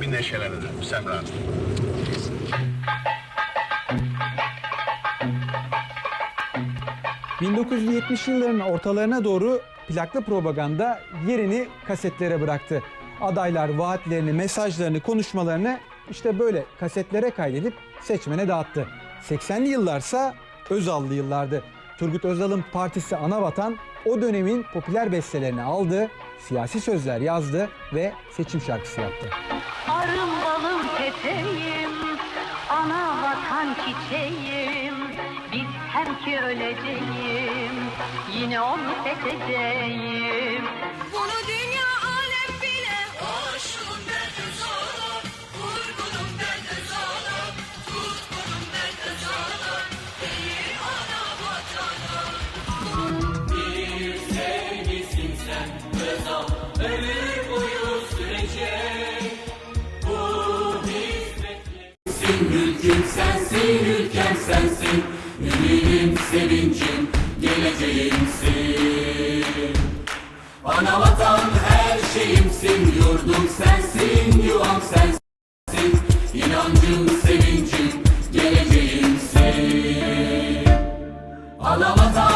Bir neşelenelim Semra Hanım. 1970 yılların ortalarına doğru plaklı propaganda yerini kasetlere bıraktı. Adaylar vaatlerini, mesajlarını, konuşmalarını işte böyle kasetlere kaydedip seçmene dağıttı. 80'li yıllarsa Özallı yıllardı. Turgut Özal'ın partisi Anavatan o dönemin popüler bestelerini aldı, siyasi sözler yazdı ve seçim şarkısı yaptı. Arım balım peteğim, ana vatan çiçeğim. Bilsem ki öleceğim, yine onu seçeceğim. Bunu dünya alem bile Hoşum ben özalım Vurgunum ben özalım Tutkunum ben özalım Değil ana vatanım Ülküm sensin, ülkem sensin Ümidim, sevincim, geleceğimsin Ana vatan her şeyimsin Yurdum sensin, yuvam sensin İnancım, sevincim, geleceğimsin. Ana vatan